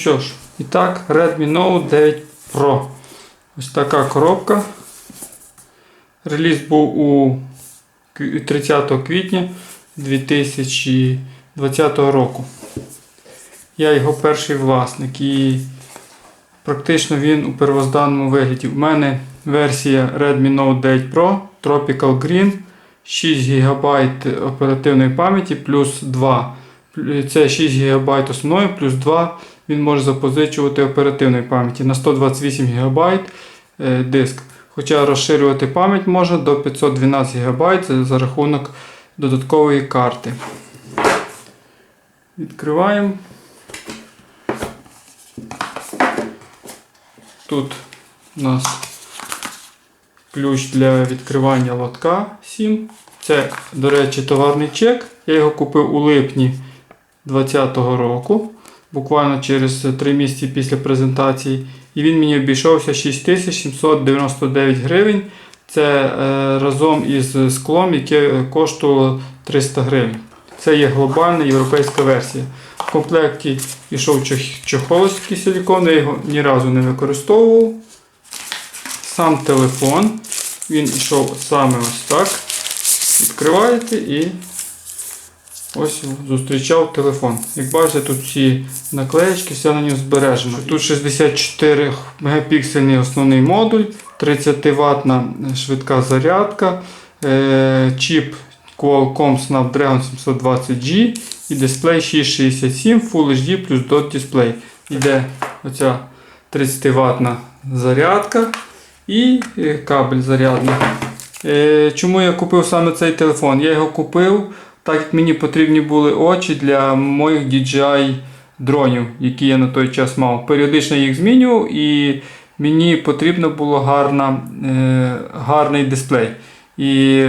Що ж, і так, Redmi Note 9 Pro. Ось така коробка. Реліз був у 30 квітня 2020 року. Я його перший власник і практично він у первозданному вигляді. У мене версія Redmi Note 9 Pro Tropical Green 6 ГБ оперативної пам'яті плюс 2. Це 6 ГБ основної плюс 2 він може запозичувати оперативної пам'яті на 128 ГБ е, диск. Хоча розширювати пам'ять можна до 512 ГБ за рахунок додаткової карти. Відкриваємо. Тут у нас ключ для відкривання лотка 7. Це, до речі, товарний чек. Я його купив у липні 2020 року, буквально через 3 місяці після презентації. І він мені обійшовся 6799 гривень. Це е, разом із склом, яке коштувало 300 гривень. Це є глобальна європейська версія. В комплекті йшов чох- чохол такий я його ні разу не використовував. Сам телефон. Він йшов саме ось так. Відкриваєте і ось зустрічав телефон. Як бачите, тут всі наклеєчки, все на ньому збережено. Тут 64 мегапіксельний основний модуль, 30 ватна швидка зарядка, е, чіп Qualcomm Snapdragon 720G і дисплей 667 Full HD плюс dot дисплей. Іде оця 30 ватна зарядка і е, кабель зарядний. Е, Чому я купив саме цей телефон? Я його купив, так як мені потрібні були очі для моїх DJI дронів, які я на той час мав. Періодично їх змінював і мені потрібно було гарна, е, гарний дисплей. І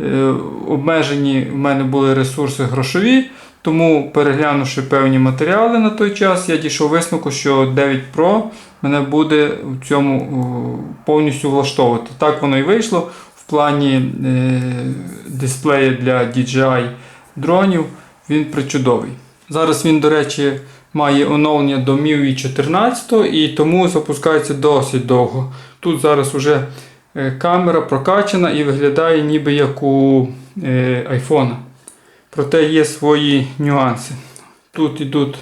е, обмежені в мене були ресурси грошові, тому переглянувши певні матеріали на той час, я дійшов висновку, що 9 Pro мене буде в цьому повністю влаштовувати. Так воно і вийшло. Плані е, дисплею для DJI дронів він причудовий. Зараз він, до речі, має оновлення до MIUI 14 і тому запускається досить довго. Тут зараз вже е, камера прокачана і виглядає ніби як у е, iPhone. Проте є свої нюанси. Тут йдуть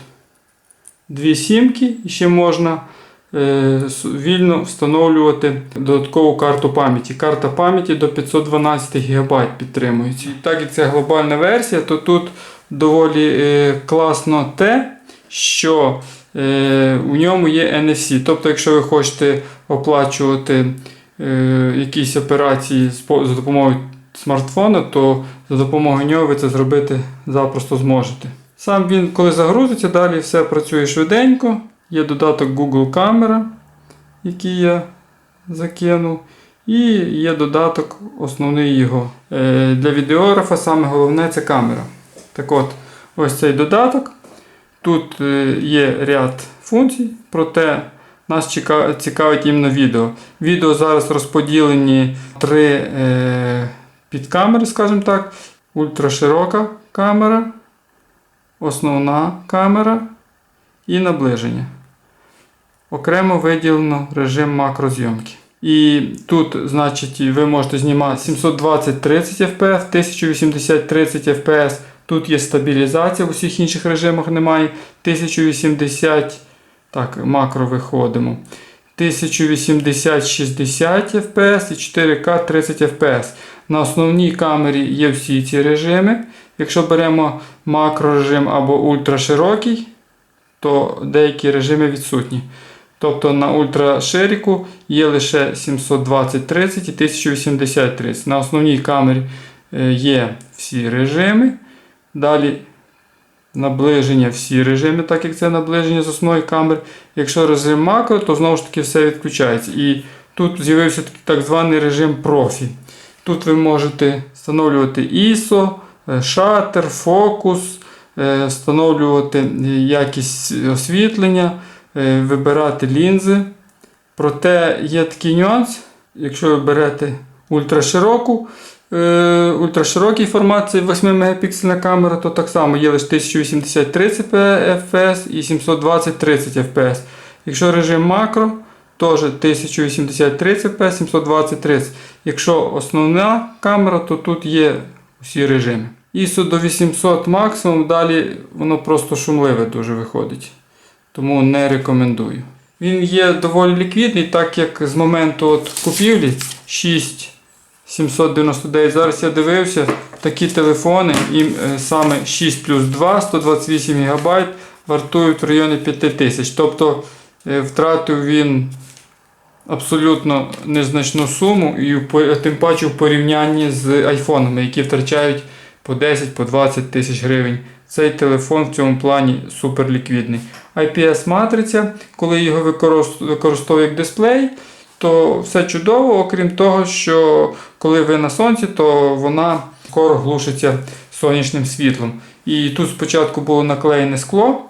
дві сімки, ще можна е, вільно встановлювати додаткову карту пам'яті. Карта пам'яті до 512 ГБ підтримується. Так як це глобальна версія, то тут доволі е, класно те, що е, у ньому є NFC. Тобто, якщо ви хочете оплачувати е, якісь операції за допомогою смартфона, то за допомогою нього ви це зробити запросто зможете. Сам він, коли загрузиться, далі все працює швиденько. Є додаток Google Камера, який я закинув. І є додаток, основний його. Е, Для відеографа саме головне це камера. Так от, ось цей додаток. Тут е, є ряд функцій, проте нас цікавить іменно відео. Відео зараз розподілені три е, підкамери, скажімо так. Ультраширока камера, основна камера і наближення. Окремо виділено режим макрозйомки. І тут, значить, ви можете знімати 720 30 FPS, 1080 30 FPS. Тут є стабілізація, в усіх інших режимах немає. 1080, так, макро виходимо. 1080 60 FPS і 4К 30 FPS. На основній камері є всі ці режими. Якщо беремо макрорежим або ультраширокий, то деякі режими відсутні. Тобто на ультраширику є лише 720 30 і 1080 30. На основній камері е, є всі режими. Далі наближення всі режими, так як це наближення з основної камери. Якщо режим макро, то знову ж таки все відключається. І тут з'явився так званий режим профі. Тут ви можете встановлювати ISO, е, шатер, фокус, е, встановлювати якість освітлення, вибирати лінзи. Проте є такий нюанс, якщо ви берете ультрашироку, е, ультраширокий формат, це 8 мегапіксельна камера, то так само є лише 1080 30 FPS і 720 30 FPS. Якщо режим макро, теж 1080 30 FPS, 720 30. Якщо основна камера, то тут є всі режими. ISO до 800 максимум, далі воно просто шумливе дуже виходить. Тому не рекомендую. Він є доволі ліквідний, так як з моменту от купівлі 6799. Зараз я дивився такі телефони, і е, саме 6 плюс 2, 128 ГБ вартують в районі 5000. Тобто е, втратив він абсолютно незначну суму, і тим паче в порівнянні з айфонами, які втрачають по 10 по 20 тисяч гривень. Цей телефон в цьому плані супер ліквідний. IPS-матриця, коли його використ- використовую як дисплей, то все чудово, окрім того, що коли ви на сонці, то вона скоро глушиться сонячним світлом. І тут спочатку було наклеєне скло,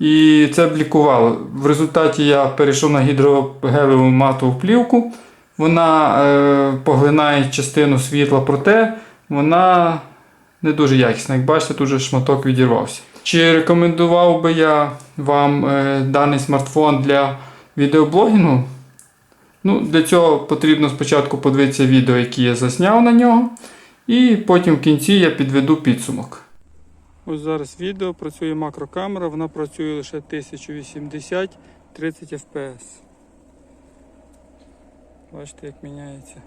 і це блікувало. В результаті я перейшов на гідрогелеву матову плівку. Вона е, поглинає частину світла, проте вона не дуже якісна. Як бачите, тут же шматок відірвався. Чи рекомендував би я вам е, даний смартфон для відеоблогінгу? Ну, для цього потрібно спочатку подивитися відео, які я засняв на нього, і потім в кінці я підведу підсумок. Ось зараз відео працює макрокамера, вона працює лише 1080 30 FPS. Бачите, як міняється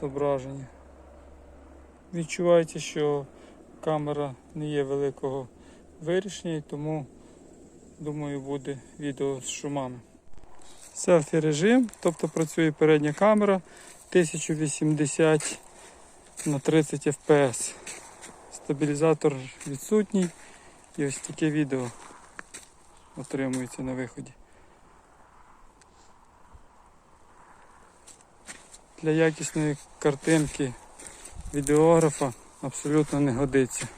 зображення. Відчувається, що камера не є великого вирішення, тому думаю буде відео з шумами. Селфі режим, тобто працює передня камера 1080 на 30 FPS. Стабілізатор відсутній і ось таке відео отримується на виході. Для якісної картинки відеографа абсолютно не годиться.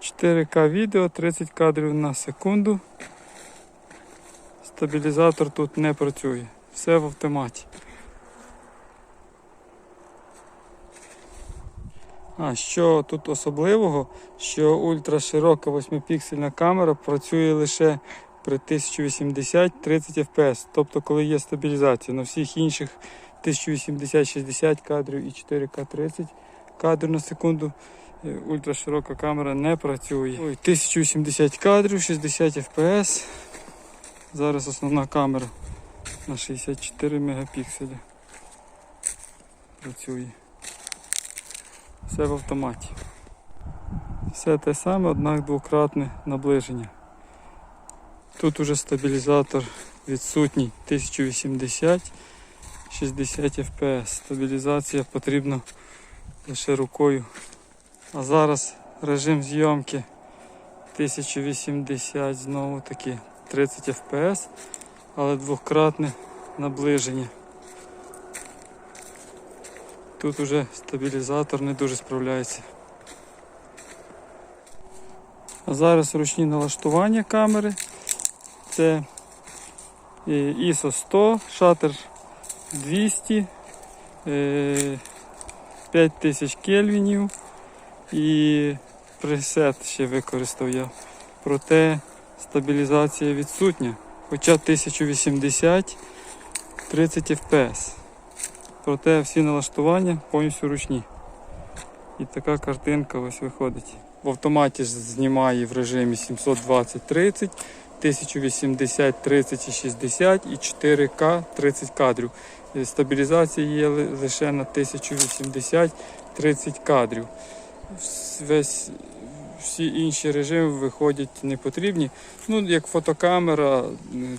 4К відео 30 кадрів на секунду. Стабілізатор тут не працює. Все в автоматі. А що тут особливого, що ультраширока 8-піксельна камера працює лише при 1080 30 fps, тобто коли є стабілізація. На всіх інших 1080-60 кадрів і 4К 30 кадрів на секунду е, ультраширока камера не працює. Ой, 1080 кадрів, 60 fps. Зараз основна камера на 64 мегапікселі працює. Все в автоматі. Все те саме, однак двократне наближення. Тут уже стабілізатор відсутній 1080 60 FPS. Стабілізація потрібна лише рукою. А зараз режим зйомки 1080 знову таки 30 FPS, але двократне наближення. Тут уже стабілізатор не дуже справляється. А зараз ручні налаштування камери. Це е, ISO 100, шатер 200, е, 5000 кельвінів і пресет ще використав я. Проте стабілізація відсутня. Хоча 1080 30 FPS. Проте всі налаштування повністю ручні. І така картинка ось виходить. В автоматі знімає в режимі 720-30, 1080 30 і 60 і 4К 30 кадрів. Е, Стабілізація є лише на 1080 30 кадрів. Весь, всі інші режими виходять не потрібні. Ну, як фотокамера,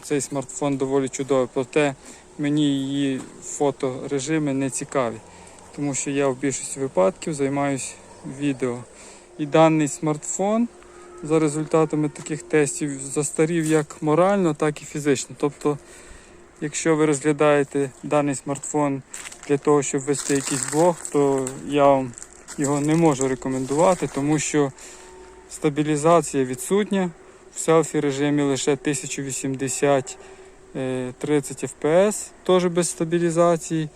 цей смартфон доволі чудовий, проте мені її фоторежими не цікаві, тому що я в більшості випадків займаюся відео. І даний смартфон за результатами таких тестів застарів як морально, так і фізично. Тобто, якщо ви розглядаєте даний смартфон для того, щоб вести якийсь блог, то я вам його не можу рекомендувати, тому що стабілізація відсутня. В селфі режимі лише 1080 е, 30 FPS, теж без стабілізації.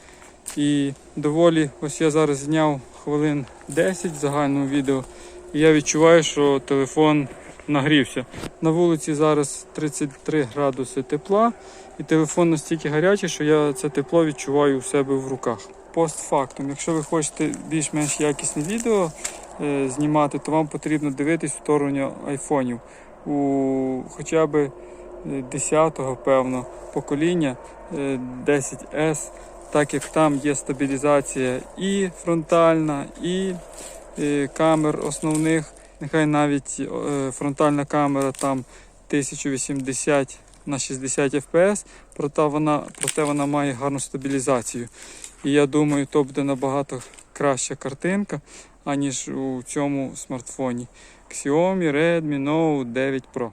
І доволі, ось я зараз зняв хвилин 10 в загальному відео, і я відчуваю, що телефон нагрівся. На вулиці зараз 33 градуси тепла, і телефон настільки гарячий, що я це тепло відчуваю у себе в руках. Постфактум, якщо ви хочете більш-менш якісне відео е, знімати, то вам потрібно дивитись в сторону айфонів. У хоча б 10-го, певно, покоління е, 10S, так як там є стабілізація і фронтальна, і е, камер основних. Нехай навіть е, фронтальна камера там 1080 на 60 fps, проте вона, проте вона має гарну стабілізацію. І я думаю, то буде набагато краща картинка, аніж у цьому смартфоні. Xiaomi Redmi Note 9 Pro.